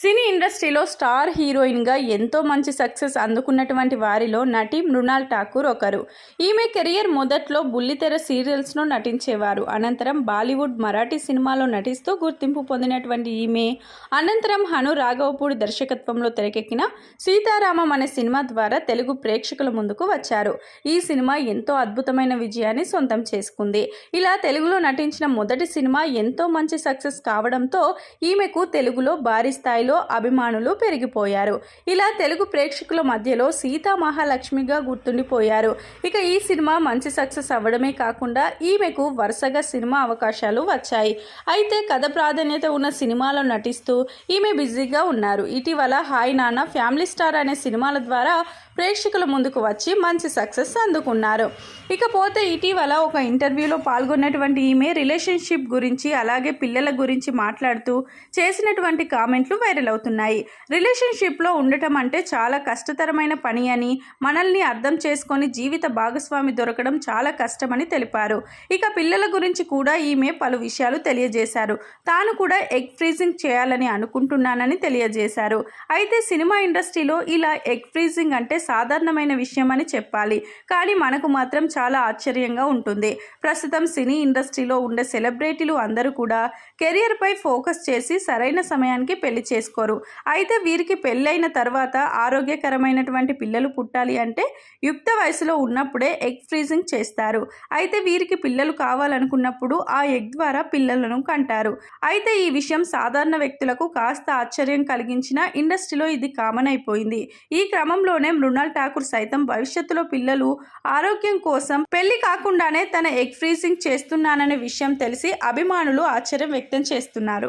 సినీ ఇండస్ట్రీలో స్టార్ హీరోయిన్గా ఎంతో మంచి సక్సెస్ అందుకున్నటువంటి వారిలో నటి మృణాల్ ఠాకూర్ ఒకరు. ఈమె కెరియర్ మొదట్లో బుల్లితెర సీరియల్స్ను నటించేవారు. అనంతరం బాలీవుడ్ మరాఠీ సినిమాలో నటిస్తూ గుర్తింపు పొందినటువంటి ఈమె అనంతరం హను రాఘవపూడి దర్శకత్వంలో తెరకెక్కిన సీతారామం అనే సినిమా ద్వారా తెలుగు ప్రేక్షకుల ముందుకు వచ్చారు. ఈ సినిమా ఎంతో అద్భుతమైన విజయాన్ని సొంతం చేసుకుంది. ఇలా తెలుగులో నటించిన మొదటి సినిమా ఎంతో మంచి సక్సెస్ కావడంతో ఈమెకు తెలుగులో భారీ స్థాయిలో అభిమానులు పెరిగిపోయారు. ఇలా తెలుగు ప్రేక్షకుల మధ్యలో సీతా మహాలక్ష్మిగా గుర్తుండిపోయారు. ఇక ఈ సినిమా మంచి సక్సెస్ అవ్వడమే కాకుండా ఈమెకు వరుసగా సినిమా అవకాశాలు వచ్చాయి. అయితే కథ ప్రాధాన్యత ఉన్న సినిమాలో నటిస్తూ ఈమె బిజీగా ఉన్నారు. ఇటీవల హాయ్ నాన్న ఫ్యామిలీ స్టార్ అనే సినిమాల ద్వారా ప్రేక్షకుల ముందుకు వచ్చి మంచి సక్సెస్ అందుకున్నారు. ఇకపోతే ఇటీవల ఒక ఇంటర్వ్యూలో పాల్గొన్నటువంటి ఈమె రిలేషన్షిప్ గురించి అలాగే పిల్లల గురించి మాట్లాడుతూ చేసినటువంటి కామెంట్లు వైరల్ అవుతున్నాయి. రిలేషన్షిప్లో ఉండటం అంటే చాలా కష్టతరమైన పని అని మనల్ని అర్థం చేసుకొని జీవిత భాగస్వామి దొరకడం చాలా కష్టమని తెలిపారు. ఇక పిల్లల గురించి కూడా ఈమె పలు విషయాలు తెలియజేశారు. తాను కూడా ఎగ్ ఫ్రీజింగ్ చేయాలని అనుకుంటున్నానని తెలియజేశారు. అయితే సినిమా ఇండస్ట్రీలో ఇలా ఎగ్ ఫ్రీజింగ్ అంటే సాధారణమైన విషయం అని చెప్పాలి. కానీ మనకు మాత్రం చాలా ఆశ్చర్యంగా ఉంటుంది. ప్రస్తుతం సినీ ఇండస్ట్రీలో ఉండే సెలబ్రిటీలు అందరూ కూడా కెరియర్పై ఫోకస్ చేసి సరైన సమయానికి పెళ్ళి చేసుకోరు. అయితే వీరికి పెళ్ళైన తర్వాత ఆరోగ్యకరమైనటువంటి పిల్లలు పుట్టాలి అంటే యుక్త వయసులో ఉన్నప్పుడే ఎగ్ ఫ్రీజింగ్ చేస్తారు. అయితే వీరికి పిల్లలు కావాలనుకున్నప్పుడు ఆ ఎగ్ ద్వారా పిల్లలను కంటారు. అయితే ఈ విషయం సాధారణ వ్యక్తులకు కాస్త ఆశ్చర్యం కలిగించిన ఇండస్ట్రీలో ఇది కామన్ అయిపోయింది. ఈ క్రమంలోనే మృణాల్ ఠాకూర్ సైతం భవిష్యత్తులో పిల్లలు ఆరోగ్యం కోసం కోసం పెళ్ళి కాకుండానే తన ఎగ్ ఫ్రీజింగ్ చేస్తున్నాననే విషయం తెలిసి అభిమానులు ఆశ్చర్యం వ్యక్తం చేస్తున్నారు.